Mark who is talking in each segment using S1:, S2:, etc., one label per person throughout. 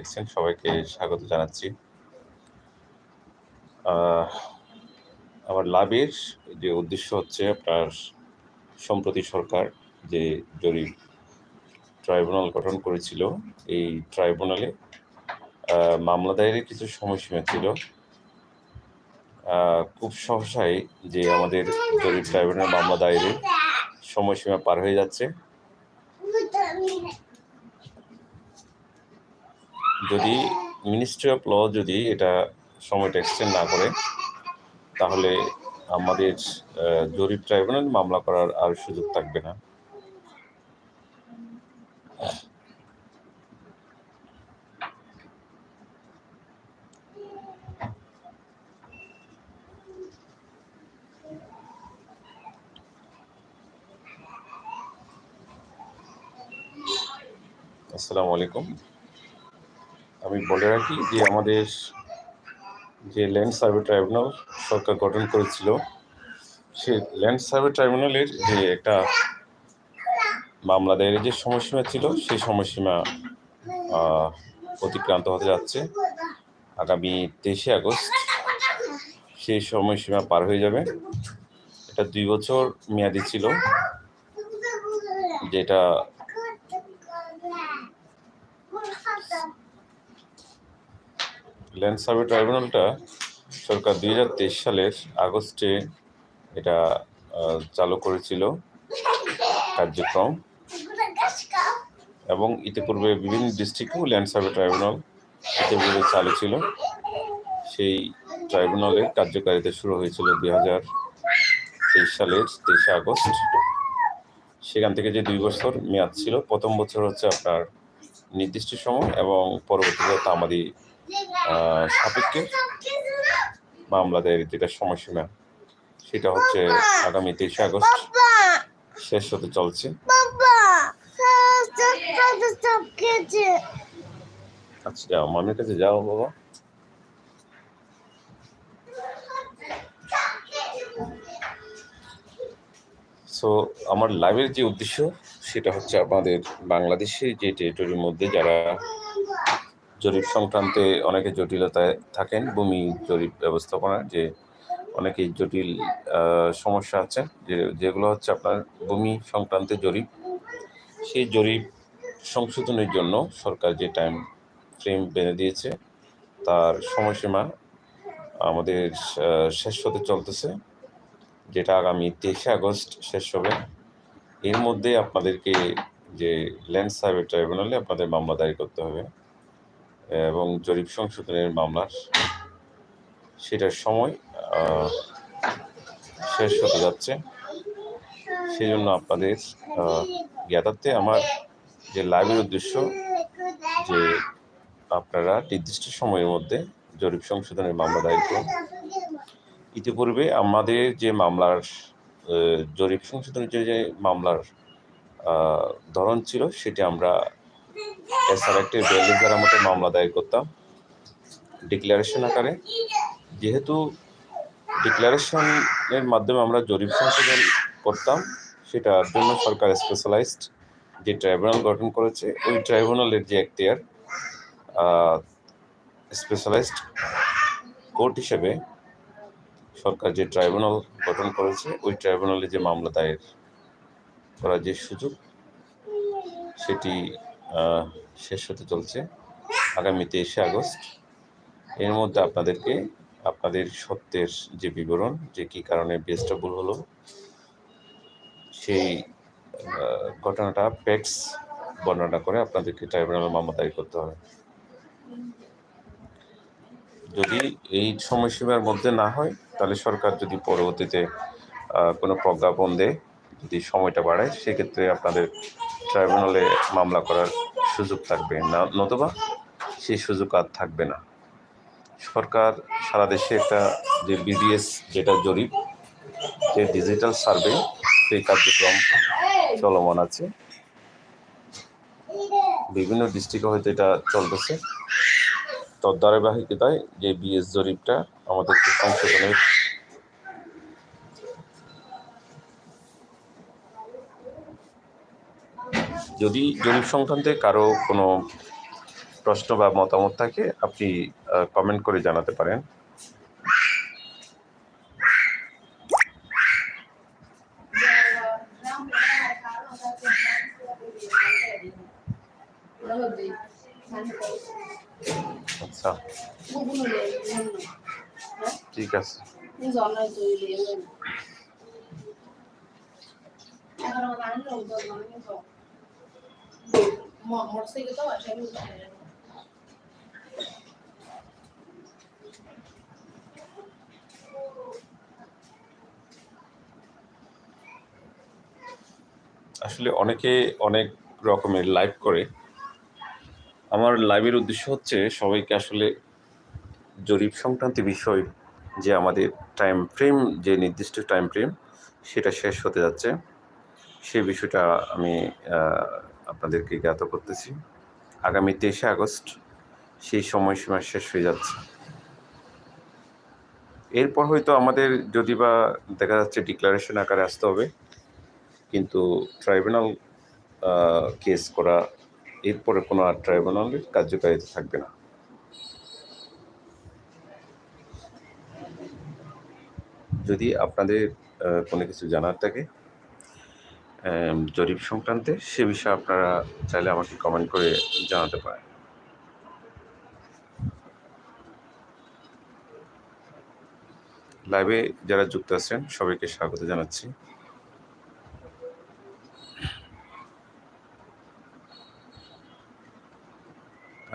S1: দেখছেন, সবাইকে স্বাগত জানাচ্ছি। আমার লাভের যে উদ্দেশ্য হচ্ছে আপনার সম্প্রতি সরকার যে জরিপ ট্রাইব্যুনাল গঠন করেছিল, এই ট্রাইব্যুনালে মামলা দায়েরের কিছু সময়সীমা ছিল। খুব সহসাই যে আমাদের জরিপ ট্রাইব্যুনাল মামলা দায়েরের সময়সীমা পার হয়ে যাচ্ছে। যদি মিনিস্ট্রি অফ ল যদি এটা সময়টা এক্সটেন্ড না করে, তাহলে আমাদের জরিপ ট্রাইব্যুনাল মামলা করার আর সুযোগ থাকবে না। আসসালামু আলাইকুম। আমি বলে রাখি যে আমাদের যে ল্যান্ড সার্ভে ট্রাইব্যুনাল সরকার গঠন করেছিল, সে ল্যান্ড সার্ভে ট্রাইব্যুনালের যে একটা মামলা দায়েরের যে সময়সীমা ছিল, সেই সময়সীমা অতিক্রান্ত হতে যাচ্ছে। আগামী তেইশে আগস্ট সেই সময়সীমা পার হয়ে যাবে। এটা দুই বছর মেয়াদি ছিল, যেটা ল্যান্ড সার্ভে ট্রাইব্যুনালটা সরকার দুই হাজার তেইশ সালের আগস্টে এটা চালু করেছিল কার্যক্রম। এবং ইতিপূর্বে বিভিন্ন ডিস্ট্রিক্টেও ল্যান্ড সার্ভে ট্রাইব্যুনাল ইতিপূর্বে চালু ছিল। সেই ট্রাইব্যুনালের কার্যকারিতা শুরু হয়েছিল দুই হাজার তেইশ সালের তেইশে আগস্ট। সেখান থেকে যে দুই বছর মেয়াদ ছিল, প্রথম বছর হচ্ছে আপনার নির্দিষ্ট সময় এবং পরবর্তীতে তামাদি সাপেক্ষে মামলা দায়ের যেটা সময়সীমা, সেটা হচ্ছে আগামী তেইশে আগস্ট। শেষ হতে চলছে। আচ্ছা যাও, মামির কাছে যাও, বাবা। সো আমার লাইভের যে উদ্দেশ্য, সেটা হচ্ছে আমাদের বাংলাদেশের যে টেরিটরির মধ্যে যারা জরিপ সংক্রান্তে অনেকে জটিলতায় থাকেন, ভূমি জরিপ ব্যবস্থাপনার যে অনেকেই জটিল সমস্যা আছে, যে যেগুলো হচ্ছে আপনার ভূমি সংক্রান্তে জরিপ। সেই জরিপ সংশোধনের জন্য সরকার যে টাইম ফ্রেম বেঁধে দিয়েছে, তার সময়সীমা আমাদের শেষ হতে চলতেছে, যেটা আগামী তেইশে আগস্ট শেষ হবে। এর মধ্যে আপনাদেরকে যে ল্যান্ড সার্ভে ট্রাইব্যুনালে আপনাদের মামলা দায়ের করতে হবে। এবং জরিপ সংশোধনের মামলার সেটার সময় শেষ হতে যাচ্ছে। সেই জন্য আপনাদের জ্ঞাতার্থে আমার যে লাইভের উদ্দেশ্য, যে আপনারা নির্দিষ্ট সময়ের মধ্যে জরিপ সংশোধনের মামলা দায়ের করুন। ইতিপূর্বে আমাদের যে মামলার জরিপ সংশোধনের যে মামলার ধরন ছিল, সেটি আমরা এছাড়া একটি বেলেজার মতো মামলা দায়ের করতাম। ডিক্লারেশন আকারে। যেহেতু ডিক্লারেশনের মাধ্যমে আমরা জরিপ সংশোধন করতাম, সেটার জন্য সরকার স্পেশালাইজড যে ট্রাইব্যুনাল গঠন করেছে, ওই ট্রাইব্যুনালের যে এখতিয়ার স্পেশালাইজড কোর্ট হিসেবে সরকার যে ট্রাইব্যুনাল গঠন করেছে, ওই ট্রাইব্যুনালে যে মামলা দায়ের করার যে সুযোগ, সেটি শেষ হতে চলছে আগামী তেইশে আগস্ট। এর মধ্যে আপনাদেরকে আপনাদের সত্যের যে বিবরণ, যে কী কারণে বেসটা ভুল হলো, সেই ঘটনাটা প্যাক্স বর্ণনা করে আপনাদেরকে ট্রাইব্যুনালে মামলা দায়ের করতে হবে। যদি এই সময়সীমার মধ্যে না হয়, তাহলে সরকার যদি পরবর্তীতে কোনো প্রজ্ঞাপন দেয়, যদি সময়টা বাড়ায়, সেক্ষেত্রে আপনাদের ট্রাইব্যুনালে মামলা করার সুযোগ থাকবে না, নতুবা সেই সুযোগ আর থাকবে না। সরকার সারা দেশে একটা যে বিডিএস যেটা জরিপ, যে ডিজিটাল সার্ভে সেই কার্যক্রম চলমান আছে। বিভিন্ন ডিস্ট্রিক্টে হয়তো এটা চলতেছে। তদ্ধারাবাহিকতায় যে বিএস জরিপটা আমাদেরকে সংশোধনের যদি জরিপ সংক্রান্তে কারও কোনো প্রশ্ন বা মতামত থাকে, আপনি কমেন্ট করে জানাতে পারেন। আচ্ছা। ঠিক আছে। আসলে অনেকে অনেক রকমের লাইভ করে। আমার লাইভের উদ্দেশ্য হচ্ছে সবাইকে আসলে জরিপ সংক্রান্ত বিষয় যে আমাদের টাইম ফ্রেম যে নির্দিষ্ট টাইম ফ্রেম সেটা শেষ হতে যাচ্ছে। সে বিষয়টা আমি আপনাদেরকে জ্ঞাত করতেছি। আগামী তেইশে আগস্ট সেই সময়সীমা শেষ হয়ে যাচ্ছে। এরপর হয়তো আমাদের যদি বা দেখা যাচ্ছে ডিক্লারেশন আকারে আসতে হবে, কিন্তু ট্রাইব্যুনাল কেস করা এরপরে কোনো আর ট্রাইব্যুনালের কার্যকারিতা থাকবে না। যদি আপনাদের কোনো কিছু জানার থাকে জরিপ সংক্রান্তে সে বিষয়ে আপনারা চাইলে আমাকে কমেন্ট করে জানাতে পারেন। লাইভে যারা যুক্ত আছেন, সবাইকে স্বাগত জানাচ্ছি।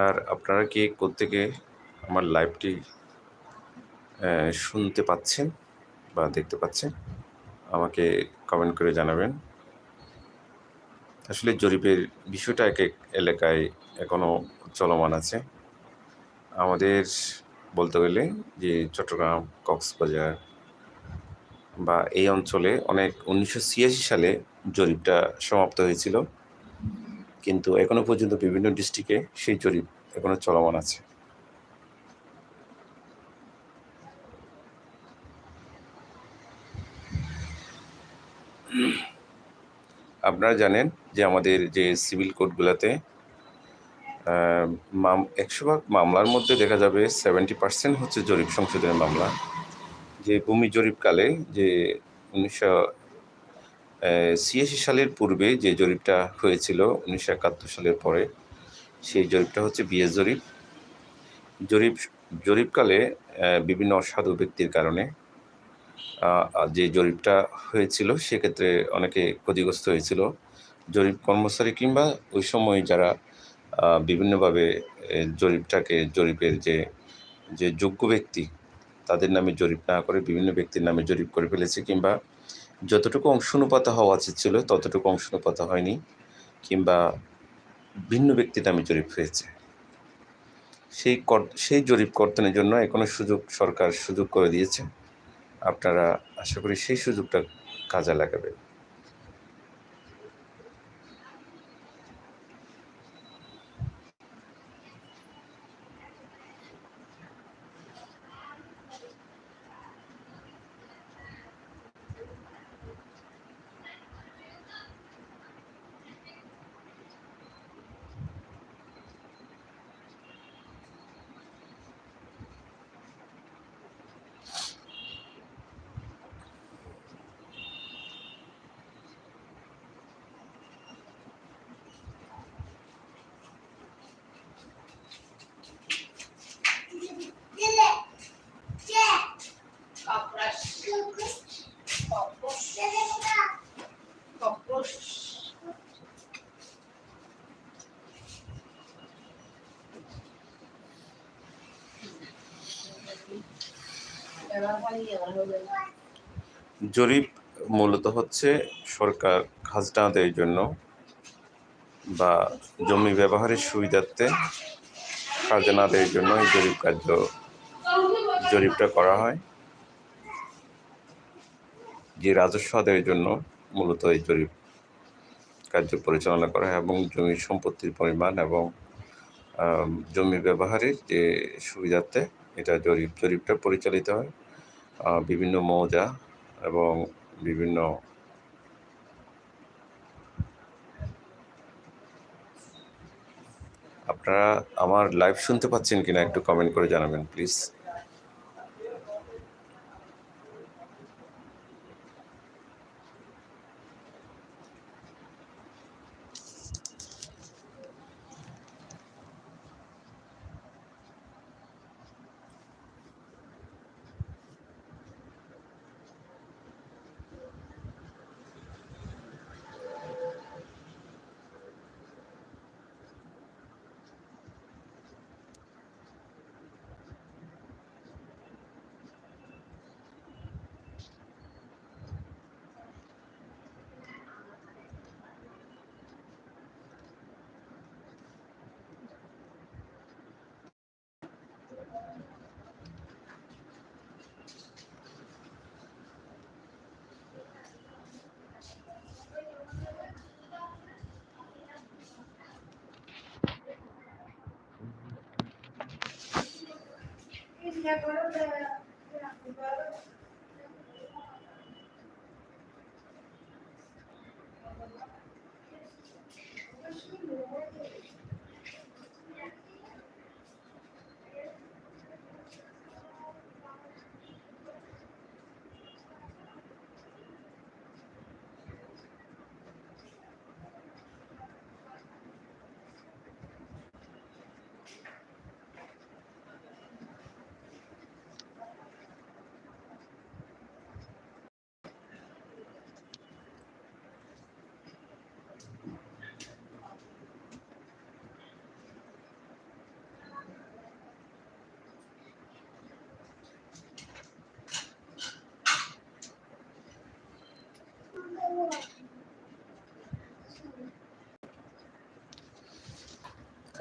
S1: আর আপনারা কে, কোত্থেকে আমার লাইভটি শুনতে পাচ্ছেন বা দেখতে পাচ্ছেন, আমাকে কমেন্ট করে জানাবেন। আসলে জরিপের বিষয়টা এক এক এলাকায় এখনও চলমান আছে। আমাদের বলতে গেলে যে চট্টগ্রাম, কক্সবাজার বা এই অঞ্চলে অনেক উনিশশো ছিয়াশি সালে জরিপটা সমাপ্ত হয়েছিল। কিন্তু এখনও পর্যন্ত বিভিন্ন ডিস্ট্রিক্টে সেই জরিপ এখনও চলমান আছে। আপনারা জানেন যে আমাদের যে সিভিল কোর্টগুলোতে একশো ভাগ মামলার মধ্যে দেখা যাবে সেভেন্টি পার্সেন্ট হচ্ছে জরিপ সংশোধনের মামলা। যে ভূমি জরিপকালে যে উনিশশো ছিয়াশি সালের পূর্বে যে জরিপটা হয়েছিল উনিশশো একাত্তর সালের পরে, সেই জরিপটা হচ্ছে বিএস জরিপ। জরিপ, জরিপকালে বিভিন্ন অসাধু ব্যক্তির কারণে যে জরিপটা হয়েছিল, সেক্ষেত্রে অনেকে ক্ষতিগ্রস্ত হয়েছিল। জরিপ কর্মচারী কিংবা ওই সময় যারা বিভিন্নভাবে জরিপটাকে, জরিপের যে যে যোগ্য ব্যক্তি, তাদের নামে জরিপ না করে, বিভিন্ন ব্যক্তির নামে জরিপ করে ফেলেছে কিংবা যতটুকু অংশানুপাত হওয়া উচিত ছিল, ততটুকু অংশানুপাত হয়নি কিংবা ভিন্ন ব্যক্তির নামে জরিপ হয়েছে। সেই সেই জরিপ কর্তনের জন্য এখনও সুযোগ সরকার সুযোগ করে দিয়েছে। আপনারা আশা করি সেই সুযোগটা কাজে লাগাবেন। জরিপ মূলত হচ্ছে সরকার খাজনা আদায়ের জন্য বা জমি ব্যবহারের সুবিধার্থে খাজনা আদায়ের জন্য এই জরিপ কার্য জরিপটা করা হয়। যে রাজস্ব আদায়ের জন্য মূলত এই জরিপ কার্য পরিচালনা করা হয় এবং জমির সম্পত্তির পরিমাণ এবং জমি ব্যবহারের যে সুবিধার্থে এটা জরিপ, জরিপটা পরিচালিত হয়। বিভিন্ন মৌজা এবং বিভিন্ন আপনারা আমার লাইভ শুনতে পাচ্ছেন কিনা একটু কমেন্ট করে জানাবেন প্লিজ acuerdo de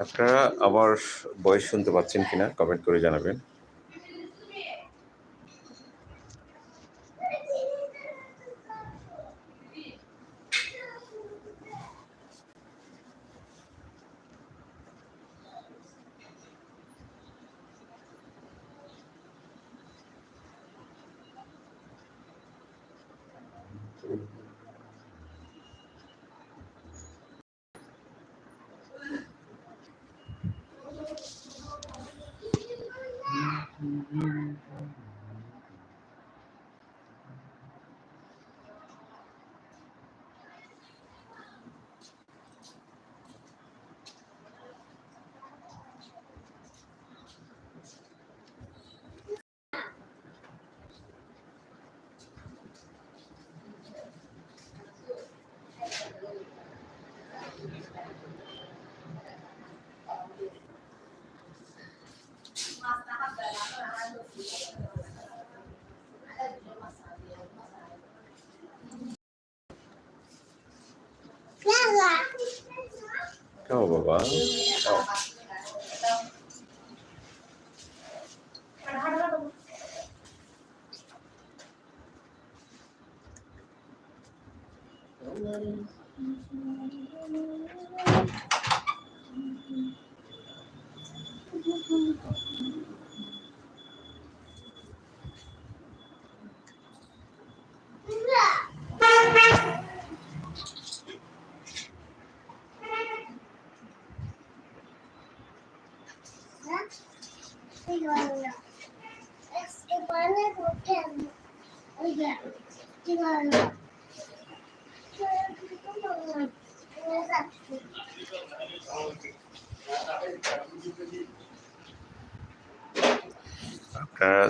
S1: আপনারা আমার বয়স শুনতে পাচ্ছেন কিনা কমেন্ট করে জানাবেন। 嗯。কেমন বাবা ও, আপনারা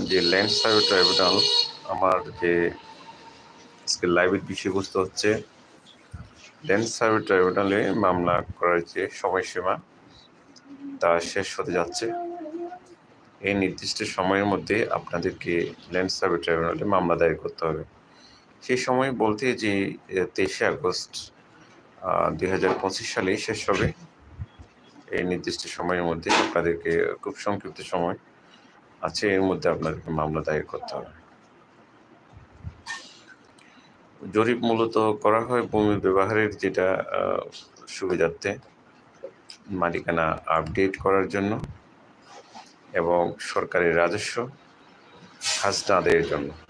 S1: যে ল্যান্ড সার্ভে ট্রাইব্যুনাল আমার যে আজকে লাইভের বিষয়বস্তু হচ্ছে ল্যান্ড সার্ভে ট্রাইব্যুনালে মামলা করার যে সময়সীমা, তা শেষ হতে যাচ্ছে। এই নির্দিষ্ট সময়ের মধ্যে আপনাদেরকে ল্যান্ড সার্ভে ট্রাইব্যুনালে মামলা দায়ের করতে হবে। সেই সময় বলতে যে তেইশে আগস্ট দুই হাজার পঁচিশ সালেই শেষ হবে। এই নির্দিষ্ট সময়ের মধ্যে আপনাদেরকে খুব সংক্ষিপ্ত সময় আছে, এর মধ্যে আপনাদেরকে মামলা দায়ের করতে হবে। জরিপ মূলত করা হয় ভূমি ব্যবহারের যেটা সুবিধার্থে মালিকানা আপডেট করার জন্য এবং সরকারের রাজস্ব খাজনা আদায়ের জন্য।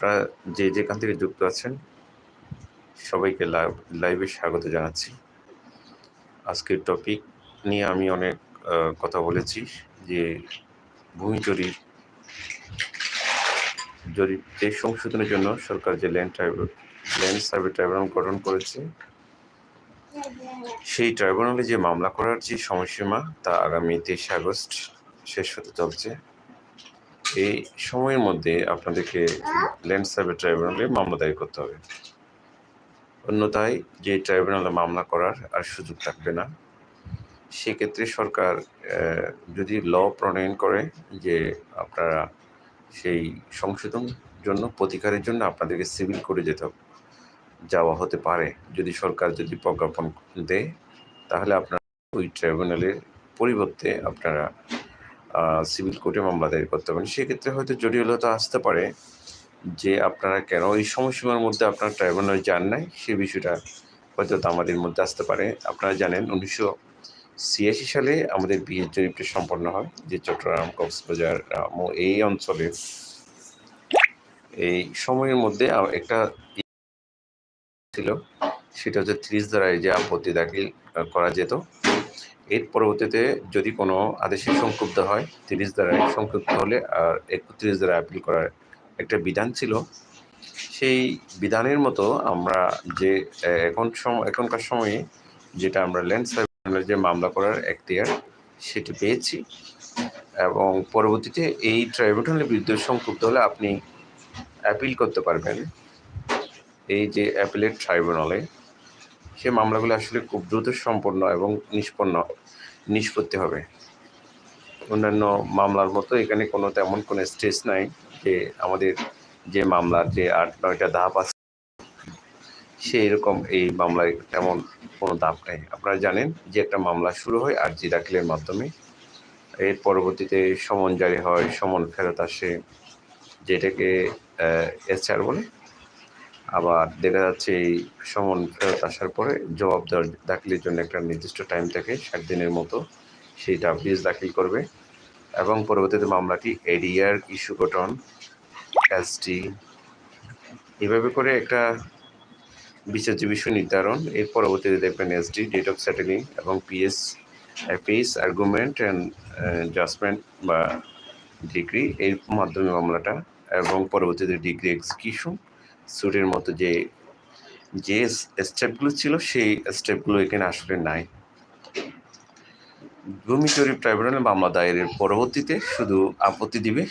S1: আপনারা যে যেখান থেকে যুক্ত আছেন, সবাইকে লাইভ স্বাগত জানাচ্ছি। আজকের টপিক নিয়ে আমি অনেক কথা বলেছি যে ভূমি জরিপ জরিপ সংশোধনের জন্য সরকার যে land tribunal land survey tribunal গঠন করেছে, সেই ট্রাইব্যুনালে যে মামলা করার যে সময়সীমা, তা আগামী তেইশে আগস্ট শেষ হতে চলছে। এই সময়ের মধ্যে আপনাদেরকে ল্যান্ড সার্ভে ট্রাইব্যুনালে মামলা দায়ের করতে হবে। অন্যথায় যে ট্রাইব্যুনালে মামলা করার আর সুযোগ থাকবে না। সেক্ষেত্রে সরকার যদি ল প্রণয়ন করে যে আপনারা সেই সংশোধন জন্য, প্রতিকারের জন্য আপনাদেরকে সিভিল করে যেতে যাওয়া হতে পারে। যদি সরকার যদি প্রজ্ঞাপন দেয়, তাহলে আপনারা ওই ট্রাইব্যুনালের পরিবর্তে আপনারা সিভিল কোর্টে মামলা দায়ের করতে পারেন। সেক্ষেত্রে হয়তো জটিলতা আসতে পারে যে আপনারা কেন এই সময়সীমার মধ্যে আপনার ট্রাইব্যুনালে যান নাই? সে বিষয়টা হয়তো আমাদের মধ্যে আসতে পারে। আপনারা জানেন, উনিশশো ছিয়াশি সালে আমাদের বিয়ের জরিপটি সম্পন্ন হয় যে চট্টগ্রাম কক্সবাজার এই অঞ্চলে এই সময়ের মধ্যে একটা ছিল, সেটা হচ্ছে ত্রিশ দ্বারায় যে আপত্তি দাখিল করা যেত। এর পরবর্তীতে যদি কোনো আদেশে সংক্ষুব্ধ হয়, তিরিশ দ্বারা সংক্ষুব্ধ হলে, আর একত্রিশ দ্বারা আপিল করার একটা বিধান ছিল, সেই বিধানের মতো আমরা যে এখন এখনকার সময়ে যেটা আমরা ল্যান্ড সার্ভে যে মামলা করার এখতিয়ার, সেটি পেয়েছি। এবং পরবর্তীতে এই ট্রাইব্যুনালের বিরুদ্ধে সংক্ষুব্ধ হলে আপনি অ্যাপিল করতে পারবেন। এই যে অ্যাপিলেট ট্রাইব্যুনালে সে মামলাগুলো আসলে খুব দ্রুত সম্পন্ন এবং নিষ্পন্ন, নিষ্পত্তি হবে। অন্যান্য মামলার মতো এখানে কোনো তেমন কোনো স্টেজ নাই যে আমাদের যে মামলার যে আট নয়টা ধাপ আছে, সেই রকম এই মামলায় তেমন কোনো ধাপ নেই। আপনারা জানেন যে একটা মামলা শুরু হয় আর্জি দাখিলের মাধ্যমে। এর পরবর্তীতে সমন জারি হয়, সমন ফেরত আসে, যেটাকে এসআর বলে। আবার দেখা যাচ্ছে এই সমন ফেরত আসার পরে জবাব দেওয়ার দাখিলের জন্য একটা নির্দিষ্ট টাইম থাকে, ষাট দিনের মতো। সেইটা ফিজ দাখিল করবে। এবং পরবর্তীতে মামলাটি এডিআর ইস্যু গঠন এসটি এভাবে করে একটা বিচার্য বিষয় নির্ধারণ। এর পরবর্তীতে দেখবেন এসডি ডেট অফ সেটেলিং এবং PS PS argument and judgement বা ডিগ্রি এর মাধ্যমে মামলাটা এবং পরবর্তীতে ডিগ্রি এক্সিকিউশন সুটের মতো যে যে স্টেপগুলো ছিল, সেই স্টেপগুলো এখানে আসলে নাই। ভূমি জরিপ ট্রাইব্যুনাল মামলা দায়েরের পরবর্তীতে শুধু আপত্তি দিবে।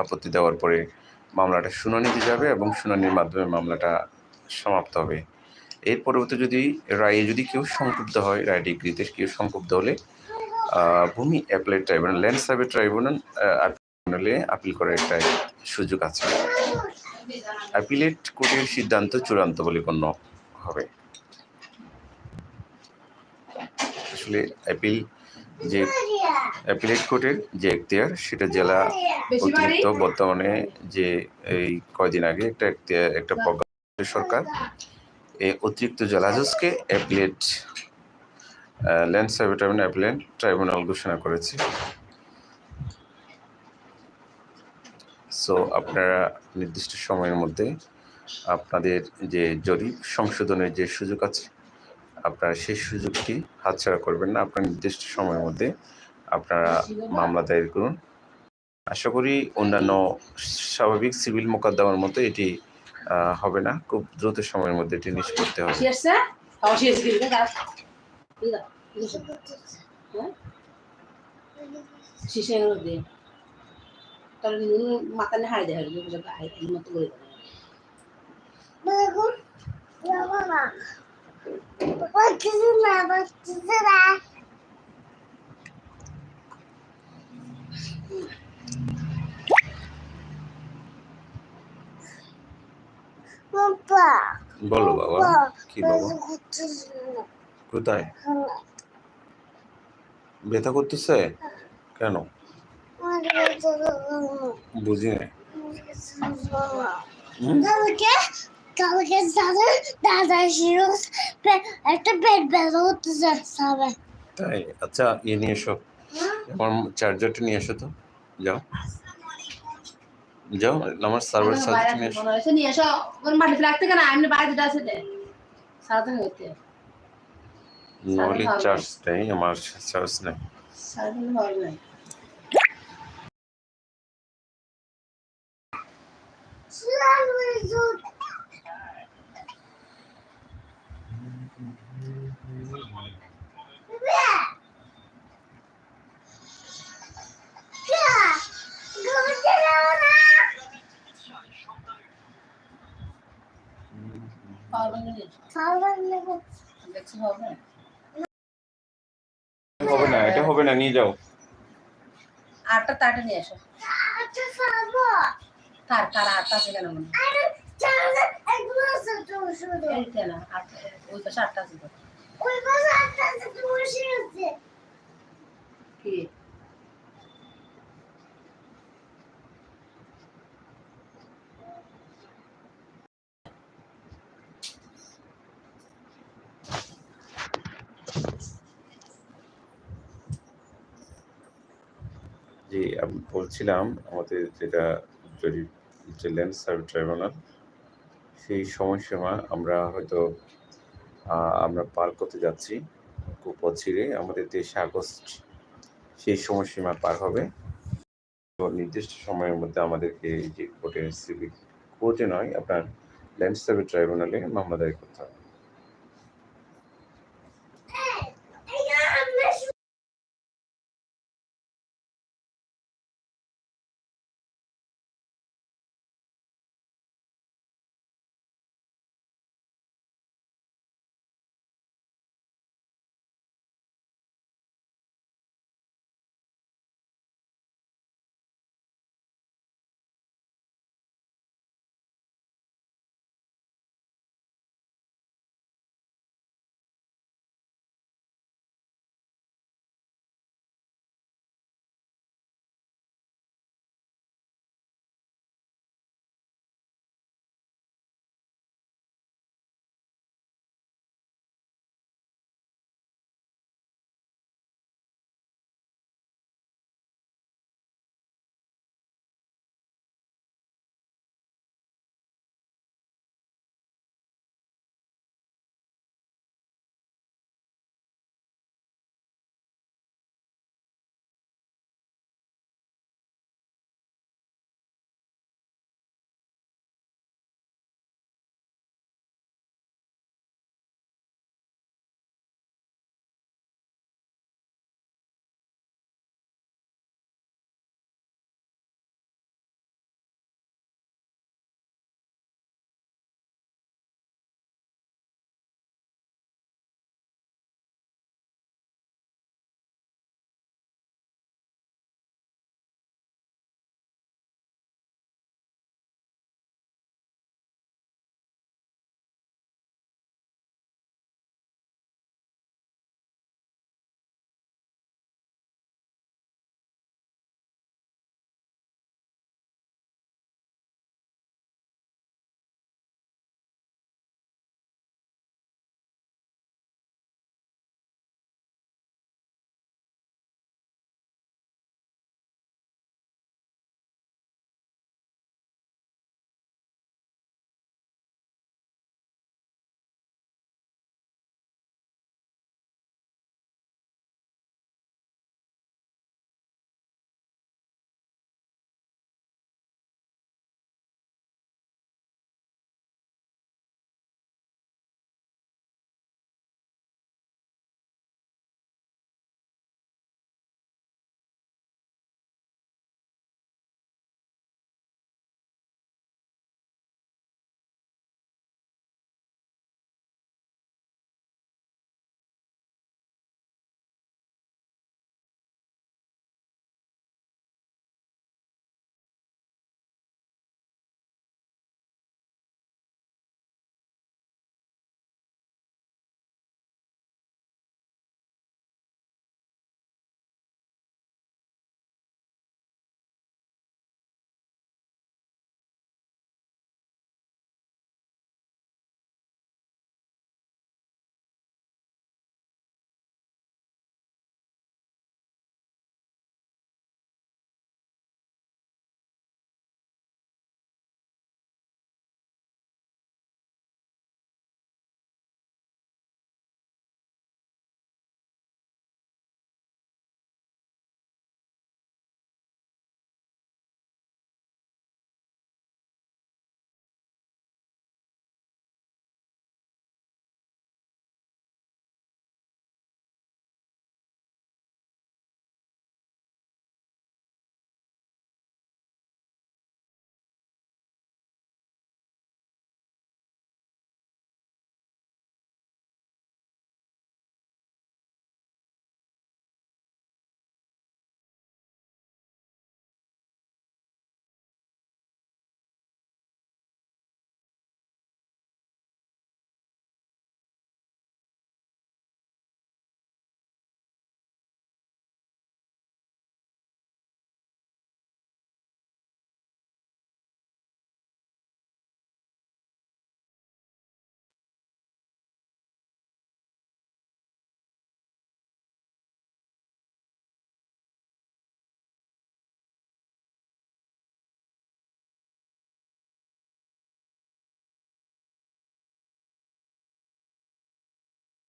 S1: আপত্তি দেওয়ার পরে মামলাটা শুনানিতে যাবে এবং শুনানির মাধ্যমে মামলাটা সমাপ্ত হবে। এর পরবর্তী যদি রায়ে যদি কেউ সংক্ষুব্ধ হয়, রায় ডিগ্রিতে কেউ সংক্ষুব্ধ হলে ভূমি applied tribunal land survey tribunal ট্রাইব্যুনালে আপিল করার একটা সুযোগ আছে। অ্যাপিলেট কোর্টের সিদ্ধান্ত চূড়ান্ত বলে গণ্য হবে। আসলে অ্যাপিল যে অ্যাপিলেট কোর্টের যে এখতিয়ার সেটা জেলা অতিরিক্ত বর্তমানে যে এই কয়দিন আগে একটা একটা প্রজ্ঞা সরকার এই অতিরিক্ত জেলা জজকে appellate land survey tribunal appellate tribunal ঘোষণা করেছে। সো আপনারা নির্দিষ্ট সময়ের মধ্যে আপনাদের যে জরিপ সংশোধনের যে সুযোগ আছে, আপনারা সেই সুযোগটি হাতছাড়া করবেন না। আপনার নির্দিষ্ট সময়ের মধ্যে আপনারা মামলা দায়ের করুন। আশা করি অন্যান্য স্বাভাবিক সিভিল মোকদ্দমার মতো এটি হবে না। খুব দ্রুত সময়ের মধ্যে এটি নিষ্পত্তি হবে।
S2: শিশে এর মধ্যে তাহলে নুন মাথা নিয়ে হাড়ি দেয় বুঝে গায়ে এই মতো করে দেয়।
S1: বলো বাবা কি বাবা? কোথায়? ব্যথা করতেছে? কেন? বুঝি না
S3: কালকে কালকে দাদা দাদা শিরো একটা পেট ব্যথা
S1: তাই? আচ্ছা ইয়ে নিয়ে এসো। আমার চার্জারটা নিয়ে এসো তো। যাও। যাও আমার সার্ভার
S2: আসলে
S1: নিয়ে এসো।
S2: নিয়ে এসো। ওর মাটি ফেলাতে কেন? এমনি বাইরে আছে দে। হইতে।
S1: নলি চার্জ নেই। আমার চার্জ নেই।
S2: হয় নাই। হবে
S1: হবে না এটা হবে না নিয়ে যাও।
S2: আটটা তারটা নিয়ে এসো তার তার আটটা আছে কেন মনে আটটা ওই পাশে আটটা আছে। কি?
S1: জি আমি বলছিলাম আমাদের যেটা জরিপ যে ল্যান্ড সার্ভ ট্রাইব্যুনাল সেই সময়সীমা আমরা হয়তো আমরা পার করতে যাচ্ছি। খুব অচিরে আমাদের তেইশে আগস্ট সেই সময়সীমা পার হবে। নির্দিষ্ট সময়ের মধ্যে আমাদেরকে যে কোর্টে সিভিক কোর্টে নয়, আপনার ল্যান্ড সার্ভে ট্রাইব্যুনালে মামলা দায়ের করতে হবে।